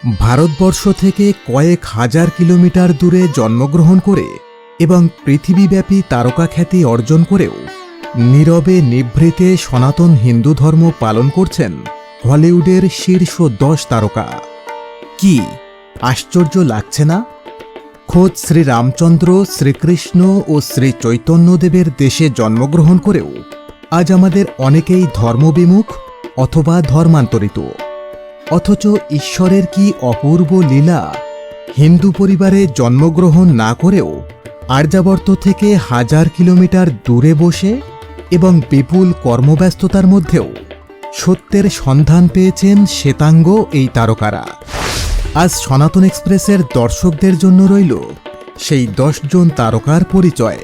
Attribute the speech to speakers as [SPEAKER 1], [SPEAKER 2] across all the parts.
[SPEAKER 1] ভারতবর্ষ থেকে কয়েক হাজার কিলোমিটার দূরে জন্মগ্রহণ করে এবং পৃথিবীব্যাপী তারকা খ্যাতি অর্জন করেও নীরবে নিভৃতে সনাতন হিন্দু ধর্ম পালন করছেন হলিউডের শীর্ষ দশ তারকা। কি? আশ্চর্য লাগছে না? খোদ শ্রী রামচন্দ্র শ্রীকৃষ্ণ ও শ্রী চৈতন্যদেবের দেশে জন্মগ্রহণ করেও আজ আমাদের অনেকেই ধর্মবিমুখ অথবা ধর্মান্তরিত। অথচ ঈশ্বরের কি অপূর্ব লীলা? হিন্দু পরিবারে জন্মগ্রহণ না করেও আর্যাবর্ত থেকে হাজার কিলোমিটার দূরে বসে এবং বিপুল কর্মব্যস্ততার মধ্যেও সত্যের সন্ধান পেয়েছেন শ্বেতাঙ্গ এই তারকারা। আজ সনাতন এক্সপ্রেসের দর্শকদের জন্য রইল সেই দশজন তারকার পরিচয়।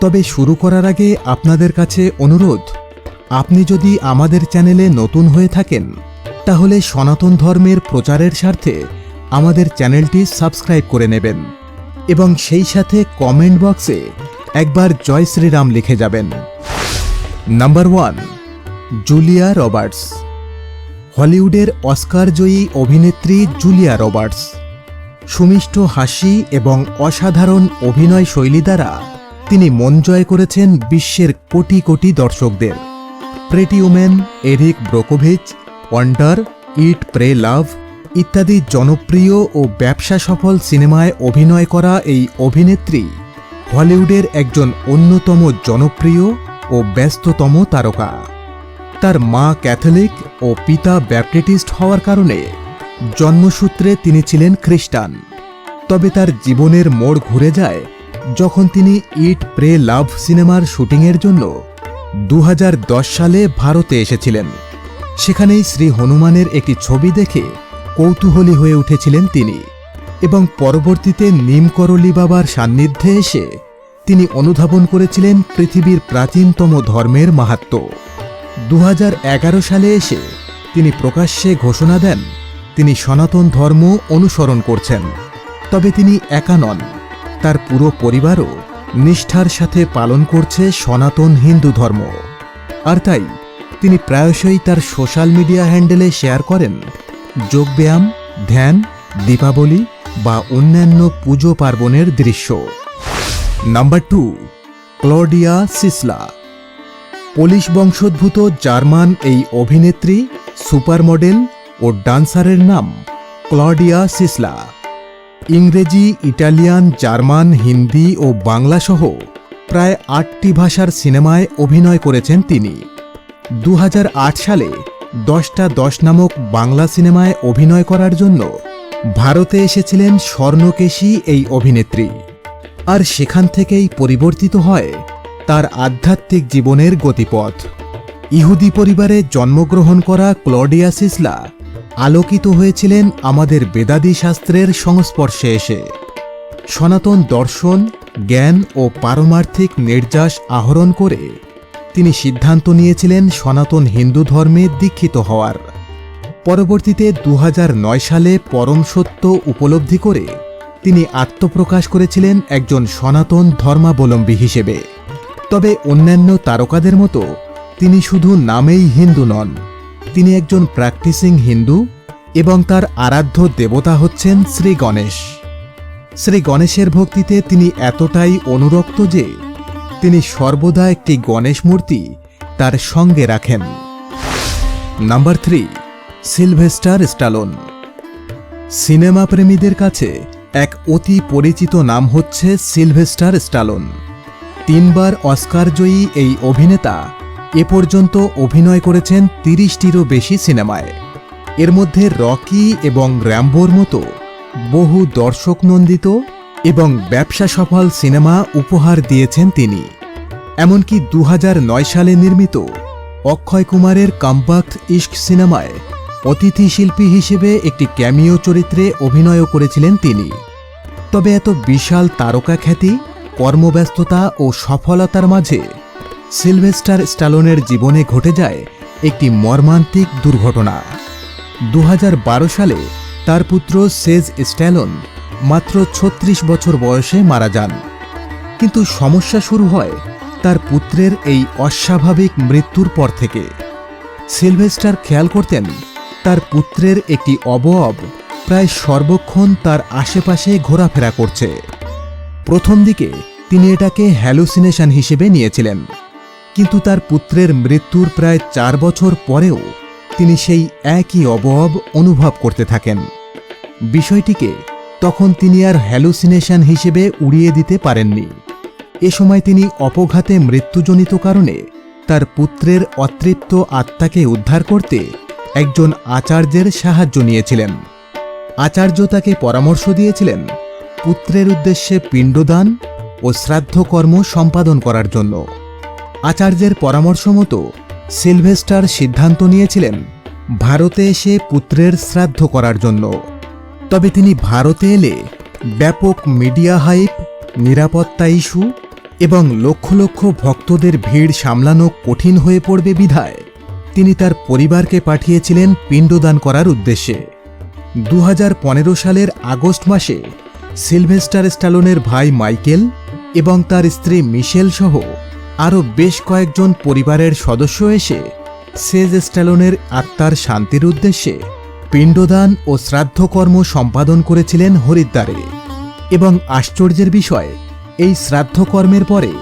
[SPEAKER 1] তবে শুরু করার আগে আপনাদের কাছে অনুরোধ, আপনি যদি আমাদের চ্যানেলে নতুন হয়ে থাকেন তাহলে সনাতন ধর্মের প্রচারের স্বার্থে আমাদের চ্যানেলটি সাবস্ক্রাইব করে নেবেন এবং সেই সাথে কমেন্ট বক্সে একবার জয় শ্রীরাম লিখে যাবেন। Number one, Julia Roberts. হলিউডের অস্কার জয়ী অভিনেত্রী জুলিয়া রবার্টস। সুমিষ্ট হাসি এবং অসাধারণ অভিনয় শৈলী দ্বারা তিনি মন জয় করেছেন বিশ্বের কোটি কোটি দর্শকদের। Pretty women Erin Brockovich wonder eat pray love ইত্যাদি জনপ্রিয় ও ব্যবসা সফল সিনেমায় অভিনয় করা এই অভিনেত্রী হলিউডের একজন অন্যতম জনপ্রিয় ও ব্যস্ততম তারকা। তার মা ক্যাথলিক ও পিতা ব্যাপটিস্ট হওয়ার কারণে জন্মসূত্রে তিনি ছিলেন খ্রিস্টান। তবে তার জীবনের মোড় ঘুরে যায় যখন তিনি ইট প্রে লাভ সিনেমার শুটিংয়ের জন্য দু হাজার দশ সালে ভারতে এসেছিলেন। সেখানেই শ্রী হনুমানের একটি ছবি দেখে কৌতূহলী হয়ে উঠেছিলেন তিনি এবং পরবর্তীতে নিমকরলি বাবার সান্নিধ্যে এসে তিনি অনুধাবন করেছিলেন পৃথিবীর প্রাচীনতম ধর্মের মাহাত্ম্য দু সালে এসে তিনি প্রকাশ্যে ঘোষণা দেন, তিনি সনাতন ধর্ম অনুসরণ করছেন। তবে তিনি একা নন, তার পুরো পরিবারও নিষ্ঠার সাথে পালন করছে সনাতন হিন্দু ধর্ম। আর তাই তিনি প্রায়শই তার সোশ্যাল মিডিয়া হ্যান্ডেলে শেয়ার করেন। যোগব্যায়াম, ধ্যান, দীপাবলি বা অন্যান্য পুজো পার্বণের দৃশ্য। Number two, Claudia Ciesla. Polish বংশোদ্ভূত জার্মান এই অভিনেত্রী সুপার মডেল ও ডান্সারের নাম ক্লডিয়া সিসলা। ইংরেজি, ইটালিয়ান, জার্মান, হিন্দি ও বাংলা সহ প্রায় আটটি ভাষার সিনেমায় অভিনয় করেছেন তিনি। দু হাজার আট সালে দশটা দশ নামক বাংলা সিনেমায় অভিনয় করার জন্য ভারতে এসেছিলেন স্বর্ণকেশী এই অভিনেত্রী। আর সেখান থেকেই পরিবর্তিত হয় তার আধ্যাত্মিক জীবনের গতিপথ। ইহুদি পরিবারে জন্মগ্রহণ করা ক্লডিয়া সিসলা আলোকিত হয়েছিলেন আমাদের বেদাদি শাস্ত্রের সংস্পর্শে এসে। সনাতন দর্শন, জ্ঞান ও পারমার্থিক নির্যাস আহরণ করে তিনি সিদ্ধান্ত নিয়েছিলেন সনাতন হিন্দু ধর্মে দীক্ষিত হওয়ার। পরবর্তীতে দু হাজার নয় সালে পরম সত্য উপলব্ধি করে তিনি আত্মপ্রকাশ করেছিলেন একজন সনাতন ধর্মাবলম্বী হিসেবে। তবে অন্যান্য তারকাদের মতো তিনি শুধু নামেই হিন্দু নন, তিনি একজন প্র্যাকটিসিং হিন্দু এবং তার আরাধ্য দেবতা হচ্ছেন শ্রী গণেশ। শ্রী গণেশের ভক্তিতে তিনি এতটাই অনুরক্ত যে তিনি সর্বদা একটি গণেশ মূর্তি তার সঙ্গে রাখেন। Number three, Sylvester Stallone. Cinema প্রেমীদের কাছে এক অতি পরিচিত নাম হচ্ছে সিলভেস্টার স্টালোন। তিনবার অস্কার জয়ী এই অভিনেতা এ পর্যন্ত অভিনয় করেছেন তিরিশটিরও বেশি সিনেমায়। এর মধ্যে রকি এবং র্যাম্বোর মতো বহু দর্শক নন্দিত এবং ব্যবসা সফল সিনেমা উপহার দিয়েছেন তিনি। এমনকি দু হাজার নয় সালে নির্মিত অক্ষয় কুমারের কম্পাক্ট ইস্ক সিনেমায় অতিথি শিল্পী হিসেবে একটি ক্যামিও চরিত্রে অভিনয়ও করেছিলেন তিনি। তবে এত বিশাল তারকা খ্যাতি কর্মব্যস্ততা ও সফলতার মাঝে সিলভেস্টার স্টালোনের জীবনে ঘটে যায় একটি মর্মান্তিক দুর্ঘটনা। দু হাজার বারো সালে তার পুত্র সেজ স্ট্যালন মাত্র ছত্রিশ বছর বয়সে মারা যান। কিন্তু সমস্যা শুরু হয় তার পুত্রের এই অস্বাভাবিক মৃত্যুর পর থেকে। সিলভেস্টার খেয়াল করতেন, তার পুত্রের একটি অবয়ব প্রায় সর্বক্ষণ তার আশেপাশে ঘোরাফেরা করছে। প্রথম দিকে তিনি এটাকে হ্যালুসিনেশন হিসেবে নিয়েছিলেন, কিন্তু তার পুত্রের মৃত্যুর প্রায় চার বছর পরেও তিনি সেই একই অবয়ব অনুভব করতে থাকেন। বিষয়টিকে তখন তিনি আর হ্যালুসিনেশন হিসেবে উড়িয়ে দিতে পারেননি। এ সময় তিনি অপঘাতে মৃত্যুজনিত কারণে তার পুত্রের অতৃপ্ত আত্মাকে উদ্ধার করতে একজন আচার্যের সাহায্য নিয়েছিলেন। আচার্য তাকে পরামর্শ দিয়েছিলেন পুত্রের উদ্দেশ্যে পিণ্ডদান ও শ্রাদ্ধকর্ম সম্পাদন করার জন্য। আচার্যের পরামর্শ মতো সিলভেস্টার সিদ্ধান্ত নিয়েছিলেন ভারতে এসে পুত্রের শ্রাদ্ধ করার জন্য। তবে তিনি ভারতে এলে ব্যাপক মিডিয়া হাইপ, নিরাপত্তা ইস্যু এবং লক্ষ লক্ষ ভক্তদের ভিড় সামলানো কঠিন হয়ে পড়বে বিধায় তিনি তার পরিবারকে পাঠিয়েছিলেন পিণ্ডদান করার উদ্দেশ্যে। দু হাজার পনেরো সালের আগস্ট মাসে সিলভেস্টার স্টালোনের ভাই মাইকেল এবং তার স্ত্রী মিশেল সহ আরও বেশ কয়েকজন পরিবারের সদস্য এসে সেজ স্ট্যালোনের আত্মার শান্তির উদ্দেশ্যে পিণ্ডদান ও শ্রাদ্ধকর্ম সম্পাদন করেছিলেন হরিদ্বারে। এবং আশ্চর্যের বিষয়, এই শ্রাদ্ধকর্মের পরে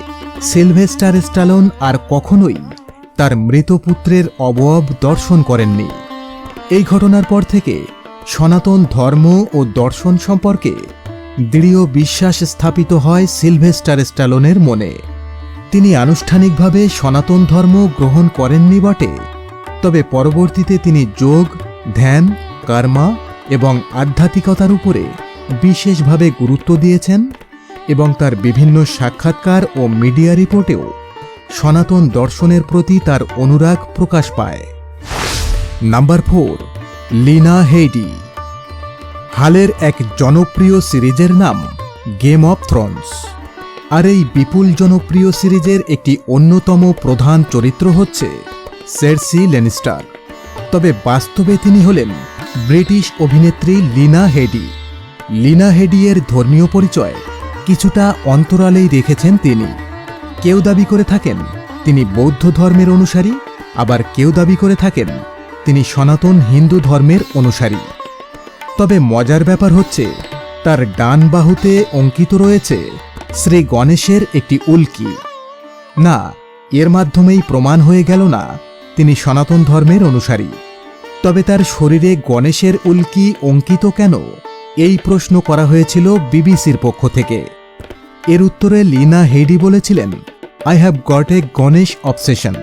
[SPEAKER 1] সিলভেস্টার স্টালন আর কখনোই তার মৃত পুত্রের অবয়ব দর্শন করেননি। এই ঘটনার পর থেকে সনাতন ধর্ম ও দর্শন সম্পর্কে দৃঢ় বিশ্বাস স্থাপিত হয় সিলভেস্টার স্টালনের মনে। তিনি আনুষ্ঠানিকভাবে সনাতন ধর্ম গ্রহণ করেননি বটে, তবে পরবর্তীতে তিনি যোগ ধ্যান, কর্মা এবং আধ্যাত্মিকতার উপরে বিশেষভাবে গুরুত্ব দিয়েছেন এবং তার বিভিন্ন সাক্ষাৎকার ও মিডিয়া রিপোর্টেও সনাতন দর্শনের প্রতি তার অনুরাগ প্রকাশ পায়। Number four, Lena Headey. হালের এক জনপ্রিয় সিরিজের নাম গেম অফ থ্রোনস। আর এই বিপুল জনপ্রিয় সিরিজের একটি অন্যতম প্রধান চরিত্র হচ্ছে সেরসি লেনিস্টার তবে বাস্তবে তিনি হলেন ব্রিটিশ অভিনেত্রী লিনা হেডি। লিনা হেডিয়ের ধর্মীয় পরিচয় কিছুটা অন্তরালেই রেখেছেন তিনি। কেউ দাবি করে থাকেন তিনি বৌদ্ধ ধর্মের অনুসারী, আবার কেউ দাবি করে থাকেন তিনি সনাতন হিন্দু ধর্মের অনুসারী। তবে মজার ব্যাপার হচ্ছে, তার ডান বাহুতে অঙ্কিত রয়েছে শ্রী গণেশের একটি উল্কি। না, এর মাধ্যমেই প্রমাণ হয়ে গেল না তিনি সনাতন ধর্মের অনুসারী। তবে তার শরীরে গণেশের উল্কি অঙ্কিত কেন? এই প্রশ্ন করা হয়েছিল বিবিসির পক্ষ থেকে। এর উত্তরে লিনা হেডি বলেছিলেন I have got a Ganesh obsession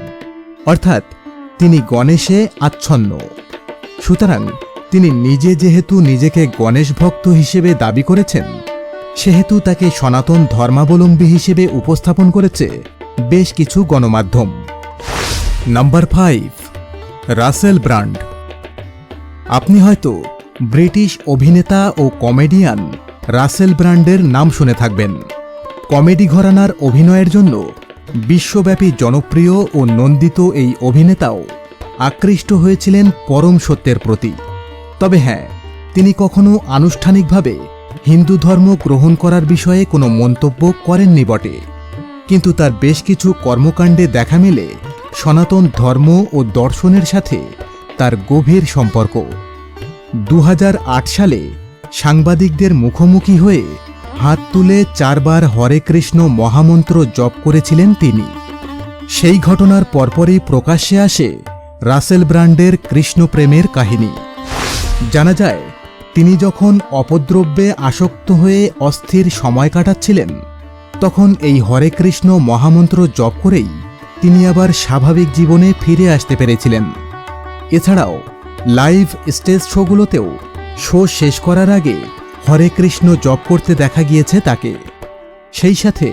[SPEAKER 1] অর্থাৎ, তিনি গণেশে আচ্ছন্ন। সুতরাং, তিনি নিজে যেহেতু নিজেকে গণেশ ভক্ত হিসেবে দাবি করেছেন, সেহেতু তাকে সনাতন ধর্মাবলম্বী হিসেবে উপস্থাপন করেছে বেশ কিছু গণমাধ্যম। নাম্বার ফাইভ রাসেল ব্রান্ড আপনি হয়তো ব্রিটিশ অভিনেতা ও কমেডিয়ান রাসেল ব্র্যান্ডের নাম শুনে থাকবেন। কমেডি ঘরানার অভিনয়ের জন্য বিশ্বব্যাপী জনপ্রিয় ও নন্দিত এই অভিনেতাও আকৃষ্ট হয়েছিলেন পরম সত্যের প্রতি। তবে হ্যাঁ তিনি কখনো আনুষ্ঠানিকভাবে হিন্দু ধর্ম গ্রহণ করার বিষয়ে কোনো মন্তব্য করেননি বটে। কিন্তু তার বেশ কিছু কর্মকাণ্ডে দেখা মেলে সনাতন ধর্ম ও দর্শনের সাথে তার গভীর সম্পর্ক। দু হাজার আট সালে সাংবাদিকদের মুখোমুখি হয়ে হাত তুলে চারবার হরে কৃষ্ণ মহামন্ত্র জপ করেছিলেন তিনি। সেই ঘটনার পরপরই প্রকাশ্যে আসে রাসেল ব্র্যান্ডের কৃষ্ণপ্রেমের কাহিনী। জানা যায়, তিনি যখন অপদ্রব্যে আসক্ত হয়ে অস্থির সময় কাটাচ্ছিলেন, তখন এই হরে কৃষ্ণ মহামন্ত্র জপ করেই তিনি আবার স্বাভাবিক জীবনে ফিরে আসতে পেরেছিলেন। এছাড়াও লাইভ স্টেজ শোগুলোতেও শো শেষ করার আগে হরে কৃষ্ণ জপ করতে দেখা গিয়েছে তাকে। সেই সাথে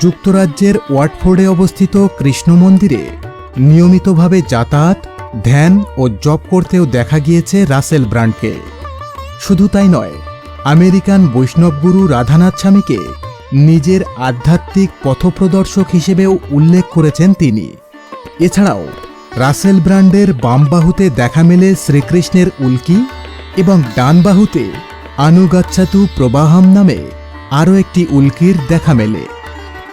[SPEAKER 1] যুক্তরাজ্যের ওয়াটফোর্ডে অবস্থিত কৃষ্ণ মন্দিরে নিয়মিতভাবে যাতায়াত, ধ্যান ও জপ করতেও দেখা গিয়েছে রাসেল ব্র্যান্ডকে শুধু তাই নয়, আমেরিকান বৈষ্ণবগুরু রাধানাথ স্বামীকে নিজের আধ্যাত্মিক পথপ্রদর্শক হিসেবেও উল্লেখ করেছেন তিনি। এছাড়াও, রাসেল ব্র্যান্ডের বাম বাহুতে দেখা মেলে শ্রীকৃষ্ণের উল্কি এবং ডান বাহুতে আনুগাচ্ছাতু প্রবাহাম নামে আরও একটি উল্কির দেখা মেলে।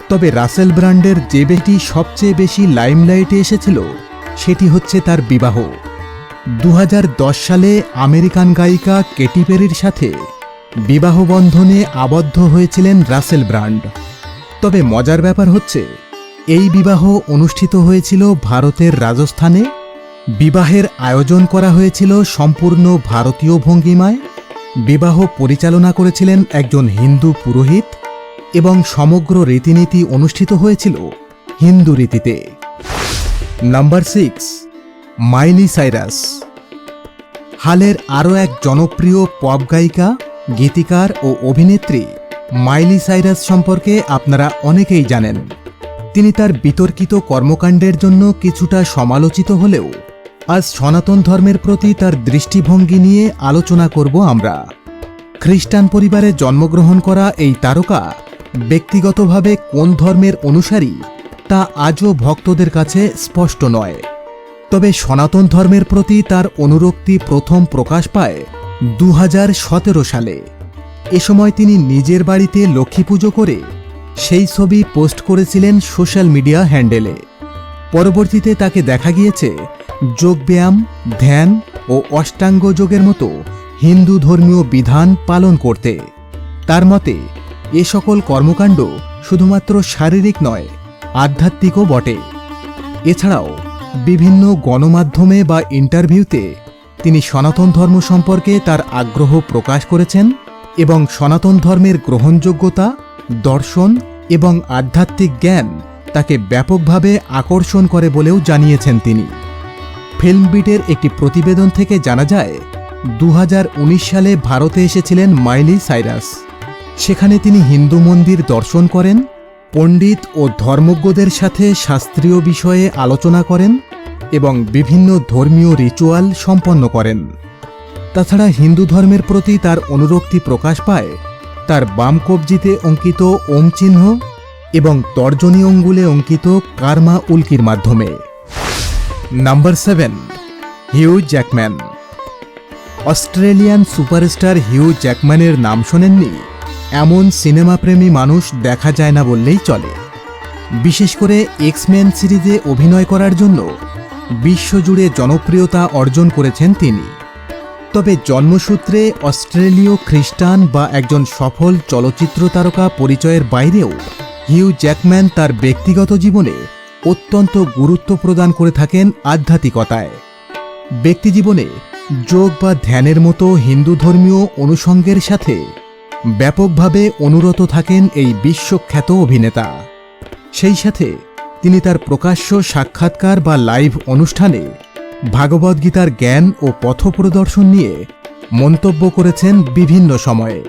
[SPEAKER 1] তবে রাসেল ব্র্যান্ডের যে বেটি সবচেয়ে বেশি লাইমলাইটে এসেছিল, সেটি হচ্ছে তার বিবাহ। দু হাজার দশ সালে আমেরিকান গায়িকা কেটি পেরির সাথে বিবাহ বন্ধনে আবদ্ধ হয়েছিলেন রাসেল ব্রান্ড। তবে মজার ব্যাপার হচ্ছে, এই বিবাহ অনুষ্ঠিত হয়েছিল ভারতের রাজস্থানে। বিবাহের আয়োজন করা হয়েছিল সম্পূর্ণ ভারতীয় ভঙ্গিমায়। বিবাহ পরিচালনা করেছিলেন একজন হিন্দু পুরোহিত এবং সমগ্র রীতিনীতি অনুষ্ঠিত হয়েছিল হিন্দু রীতিতে। Number six, Miley Cyrus. হালের আরও এক জনপ্রিয় পপ গায়িকা গীতিকার ও অভিনেত্রী মাইলি সাইরাস সম্পর্কে আপনারা অনেকেই জানেন। তিনি তার বিতর্কিত কর্মকাণ্ডের জন্য কিছুটা সমালোচিত হলেও আজ সনাতন ধর্মের প্রতি তার দৃষ্টিভঙ্গি নিয়ে আলোচনা করব আমরা। খ্রিস্টান পরিবারে জন্মগ্রহণ করা এই তারকা ব্যক্তিগতভাবে কোন ধর্মের অনুসারী তা আজও ভক্তদের কাছে স্পষ্ট নয়। তবে সনাতন ধর্মের প্রতি তার অনুরক্তি প্রথম প্রকাশ পায় দু হাজার সতেরো সালে। এ সময় তিনি নিজের বাড়িতে লক্ষ্মী পুজো করে সেই ছবি পোস্ট করেছিলেন সোশ্যাল মিডিয়া হ্যান্ডেলে। পরবর্তীতে তাকে দেখা গিয়েছে যোগব্যায়াম, ধ্যান ও অষ্টাঙ্গ যোগের মতো হিন্দু ধর্মীয় বিধান পালন করতে। তার মতে, এ সকল কর্মকাণ্ড শুধুমাত্র শারীরিক নয়, আধ্যাত্মিকও বটে। এছাড়াও বিভিন্ন গণমাধ্যমে বা ইন্টারভিউতে তিনি সনাতন ধর্ম সম্পর্কে তার আগ্রহ প্রকাশ করেছেন এবং সনাতন ধর্মের গ্রহণযোগ্যতা, দর্শন এবং আধ্যাত্মিক জ্ঞান তাকে ব্যাপকভাবে আকর্ষণ করে বলেও জানিয়েছেন তিনি। ফিল্মবিটের একটি প্রতিবেদন থেকে জানা যায় দু হাজার উনিশ সালে ভারতে এসেছিলেন মাইলি সাইরাস। সেখানে তিনি হিন্দু মন্দির দর্শন করেন, পণ্ডিত ও ধর্মজ্ঞদের সাথে শাস্ত্রীয় বিষয়ে আলোচনা করেন এবং বিভিন্ন ধর্মীয় রিচুয়াল সম্পন্ন করেন। তাছাড়া হিন্দু ধর্মের প্রতি তার অনুরক্তি প্রকাশ পায়। তার বাম কবজিতে অঙ্কিত ওম চিহ্ন এবং তর্জনী অঙ্গুলে অঙ্কিত কার্মা উল্কির মাধ্যমে। Number seven Hugh Jackman Australian superstar Hugh জ্যাকম্যানের নাম শোনেননি। এমন সিনেমাপ্রেমী মানুষ দেখা যায় না বললেই চলে। বিশেষ করে এক্সম্যান সিরিজে অভিনয় করার জন্য বিশ্বজুড়ে জনপ্রিয়তা অর্জন করেছেন তিনি। তবে জন্মসূত্রে অস্ট্রেলীয় খ্রিস্টান বা একজন সফল চলচ্চিত্র তারকা পরিচয়ের বাইরেও হিউ জ্যাকম্যান তার ব্যক্তিগত জীবনে অত্যন্ত গুরুত্ব প্রদান করে থাকেন আধ্যাত্মিকতায়। ব্যক্তিজীবনে যোগ বা ধ্যানের মতো হিন্দু ধর্মীয় অনুষঙ্গের সাথে ব্যাপকভাবে অনুরত থাকেন এই বিশ্বখ্যাত অভিনেতা। সেই সাথে তিনি তার প্রকাশ্য সাক্ষাৎকার বা লাইভ অনুষ্ঠানে ভাগবদ্গীতার জ্ঞান ও পথপ্রদর্শন নিয়ে মন্তব্য করেছেন বিভিন্ন সময়ে।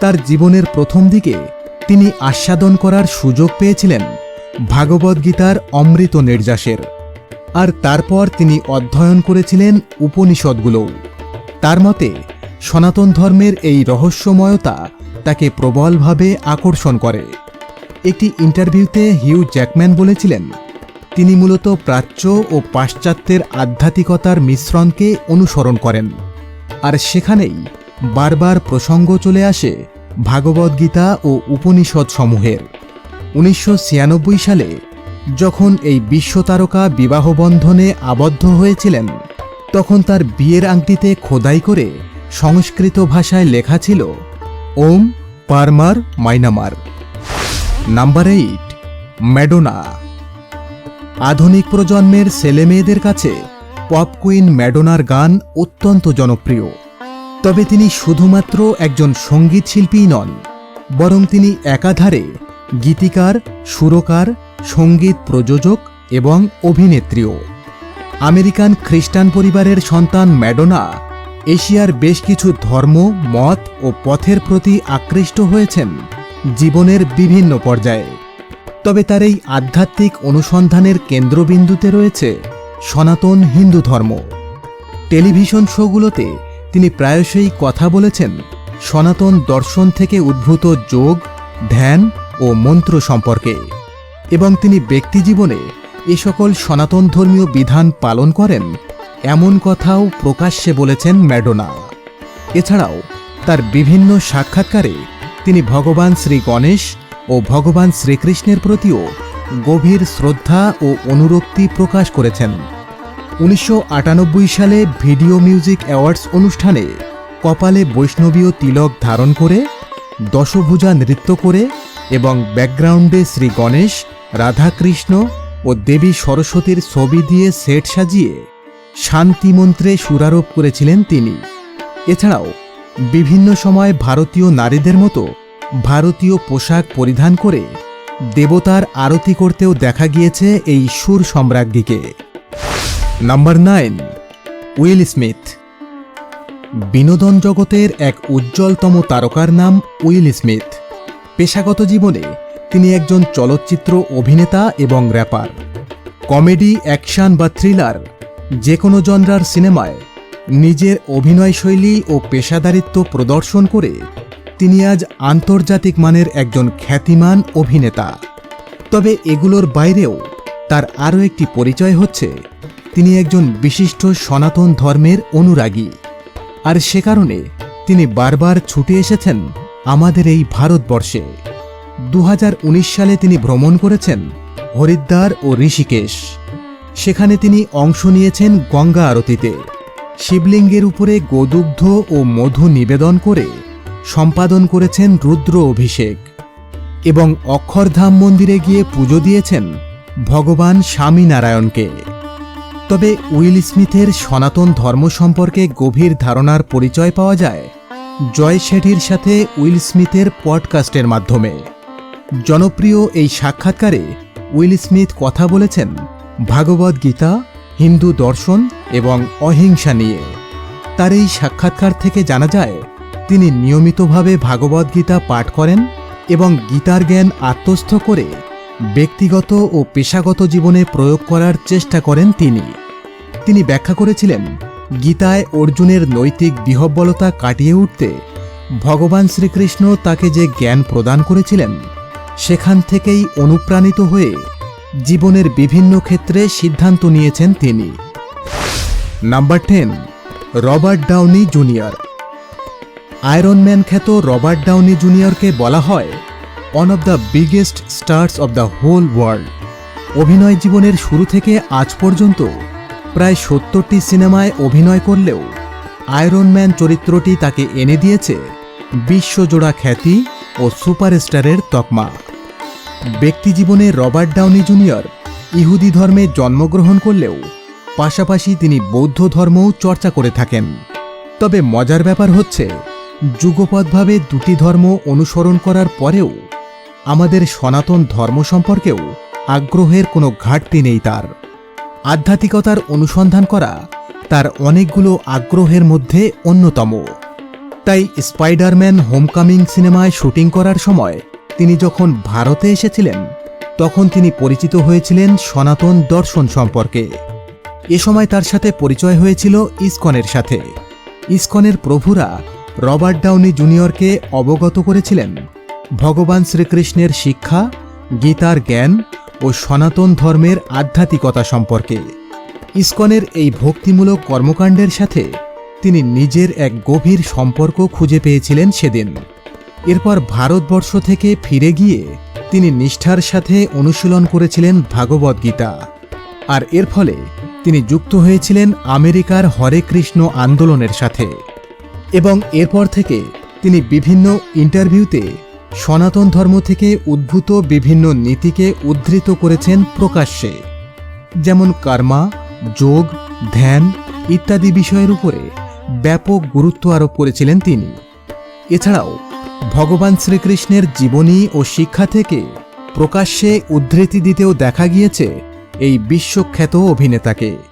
[SPEAKER 1] তার জীবনের প্রথম দিকে তিনি আস্বাদন করার সুযোগ পেয়েছিলেন ভাগবদ্গীতার অমৃত নির্যাসের। আর তারপর তিনি অধ্যয়ন করেছিলেন উপনিষদগুলোও। তার মতে, সনাতন ধর্মের এই রহস্যময়তা তাকে প্রবলভাবে আকর্ষণ করে। একটি ইন্টারভিউতে হিউ জ্যাকম্যান বলেছিলেন, তিনি মূলত প্রাচ্য ও পাশ্চাত্যের আধ্যাত্মিকতার মিশ্রণকে অনুসরণ করেন। আর সেখানেই বারবার প্রসঙ্গ চলে আসে ভাগবদ্গীতা ও উপনিষদ সমূহের উনিশশো ছিয়ানব্বই সালে যখন এই বিশ্বতারকা বিবাহবন্ধনে আবদ্ধ হয়েছিলেন, তখন তার বিয়ের আংটিতে খোদাই করে সংস্কৃত ভাষায় লেখা ছিল, ওম পারমার মাইনামার। নাম্বার এইট ম্যাডোনা আধুনিক প্রজন্মের ছেলে মেয়েদের কাছে পপ কুইন ম্যাডোনার গান অত্যন্ত জনপ্রিয়। তবে তিনি শুধুমাত্র একজন সংগীত শিল্পীই নন, বরং তিনি একাধারে গীতিকার, সুরকার, সংগীত প্রযোজক এবং অভিনেত্রীও। আমেরিকান খ্রিস্টান পরিবারের সন্তান ম্যাডোনা এশিয়ার বেশ কিছু ধর্ম, মত ও পথের প্রতি আকৃষ্ট হয়েছেন। জীবনের বিভিন্ন পর্যায়ে। তবে তার এই আধ্যাত্মিক অনুসন্ধানের কেন্দ্রবিন্দুতে রয়েছে সনাতন হিন্দু ধর্ম। টেলিভিশন শোগুলোতে তিনি প্রায়শই কথা বলেছেন সনাতন দর্শন থেকে উদ্ভূত যোগ, ধ্যান ও মন্ত্র সম্পর্কে। এবং তিনি ব্যক্তিজীবনে এ সকল সনাতন ধর্মীয় বিধান পালন করেন, এমন কথাও প্রকাশ্যে বলেছেন ম্যাডোনা। এছাড়াও তার বিভিন্ন সাক্ষাৎকারে তিনি ভগবান শ্রী গণেশ ও ভগবান শ্রীকৃষ্ণের প্রতিও গভীর শ্রদ্ধা ও অনুরক্তি প্রকাশ করেছেন। উনিশশো আটানব্বই সালে ভিডিও মিউজিক অ্যাওয়ার্ডস অনুষ্ঠানে কপালে বৈষ্ণবীয় তিলক ধারণ করে, দশভুজা নৃত্য করে এবং ব্যাকগ্রাউন্ডে শ্রী গণেশ, রাধাকৃষ্ণ ও দেবী সরস্বতীর ছবি দিয়ে সেট সাজিয়ে শান্তি মন্ত্রে সুরারোপ করেছিলেন তিনি। এছাড়াও বিভিন্ন সময় ভারতীয় নারীদের মতো ভারতীয় পোশাক পরিধান করে দেবতার আরতি করতেও দেখা গিয়েছে এই সুর সম্রাজ্ঞীকে। নাম্বার নাইন উইল স্মিথ বিনোদন জগতের এক উজ্জ্বলতম তারকার নাম উইল স্মিথ। পেশাগত জীবনে তিনি একজন চলচ্চিত্র অভিনেতা এবং র্যাপার। কমেডি, অ্যাকশন বা থ্রিলার যে কোনো জনরার সিনেমায় নিজের অভিনয় শৈলী ও পেশাদারিত্ব প্রদর্শন করে তিনি আজ আন্তর্জাতিক মানের একজন খ্যাতিমান অভিনেতা। তবে এগুলোর বাইরেও তার আরও একটি পরিচয় হচ্ছে। তিনি একজন বিশিষ্ট সনাতন ধর্মের অনুরাগী। আর সে কারণে তিনি বারবার ছুটে এসেছেন আমাদের এই ভারতবর্ষে। দু হাজার উনিশ সালে তিনি ভ্রমণ করেছেন হরিদ্বার ও ঋষিকেশ। সেখানে তিনি অংশ নিয়েছেন গঙ্গা আরতিতে। শিবলিঙ্গের উপরে গোদুগ্ধ ও মধু নিবেদন করে সম্পাদন করেছেন রুদ্র অভিষেক এবং অক্ষরধাম মন্দিরে গিয়ে পুজো দিয়েছেন ভগবান স্বামীনারায়ণকে। তবে উইল স্মিথের সনাতন ধর্ম সম্পর্কে গভীর ধারণার পরিচয় পাওয়া যায় জয় শেঠির সাথে উইল স্মিথের পডকাস্টের মাধ্যমে। জনপ্রিয় এই সাক্ষাৎকারে উইল স্মিথ কথা বলেছেন, ভাগবত গীতা হিন্দু দর্শন এবং অহিংসা নিয়ে। তার এই সাক্ষাৎকার থেকে জানা যায়, তিনি নিয়মিতভাবে ভাগবত গীতা পাঠ করেন এবং গীতার জ্ঞান আত্মস্থ করে ব্যক্তিগত ও পেশাগত জীবনে প্রয়োগ করার চেষ্টা করেন তিনি। তিনি ব্যাখ্যা করেছিলেন, গীতায় অর্জুনের নৈতিক বিহব্বলতা কাটিয়ে উঠতে ভগবান শ্রীকৃষ্ণ তাকে যে জ্ঞান প্রদান করেছিলেন, সেখান থেকেই অনুপ্রাণিত হয়ে জীবনের বিভিন্ন ক্ষেত্রে সিদ্ধান্ত নিয়েছেন তিনি। Number ten Robert Downey Junior. Iron Man খ্যাত রবার্ট ডাউনি জুনিয়রকে বলা হয় one of the biggest stars of the whole world অভিনয় জীবনের শুরু থেকে আজ পর্যন্ত প্রায় সত্তরটি সিনেমায় অভিনয় করলেও আয়রনম্যান চরিত্রটি তাকে এনে দিয়েছে বিশ্বজোড়া খ্যাতি ও সুপারস্টারের তকমা। ব্যক্তিজীবনে রবার্ট ডাউনি জুনিয়র ইহুদি ধর্মে জন্মগ্রহণ করলেও পাশাপাশি তিনি বৌদ্ধ ধর্মও চর্চা করে থাকেন। তবে মজার ব্যাপার হচ্ছে যুগপৎভাবে দুটি ধর্ম অনুসরণ করার পরেও আমাদের সনাতন ধর্ম সম্পর্কেও আগ্রহের কোনো ঘাটতি নেই তার। আধ্যাত্মিকতার অনুসন্ধান করা তার অনেকগুলো আগ্রহের মধ্যে অন্যতম। তাই স্পাইডারম্যান হোমকামিং সিনেমায় শুটিং করার সময় তিনি যখন ভারতে এসেছিলেন, তখন তিনি পরিচিত হয়েছিলেন সনাতন দর্শন সম্পর্কে। এ সময় তার সাথে পরিচয় হয়েছিল ইসকনের সাথে। ইসকনের প্রভুরা রবার্ট ডাউনি জুনিয়রকে অবগত করেছিলেন। ভগবান শ্রীকৃষ্ণের শিক্ষা, গীতার জ্ঞান ও সনাতন ধর্মের আধ্যাত্মিকতা সম্পর্কে। ইসকনের এই ভক্তিমূলক কর্মকাণ্ডের সাথে তিনি নিজের এক গভীর সম্পর্ক খুঁজে পেয়েছিলেন সেদিন। এরপর ভারতবর্ষ থেকে ফিরে গিয়ে তিনি নিষ্ঠার সাথে অনুশীলন করেছিলেন ভাগবত গীতা। আর এর ফলে তিনি যুক্ত হয়েছিলেন আমেরিকার হরে কৃষ্ণ আন্দোলনের সাথে। এবং এরপর থেকে তিনি বিভিন্ন ইন্টারভিউতে সনাতন ধর্ম থেকে উদ্ভূত বিভিন্ন নীতিকে উদ্ধৃত করেছেন প্রকাশ্যে। যেমন কর্মা, যোগ, ধ্যান ইত্যাদি বিষয়ের উপরে ব্যাপক গুরুত্ব আরোপ করেছিলেন তিনি। এছাড়াও ভগবান শ্রীকৃষ্ণের জীবনী ও শিক্ষা থেকে প্রকাশ্যে উদ্ধৃতি দিতেও দেখা গিয়েছে এই বিশ্বখ্যাত অভিনেতাকে।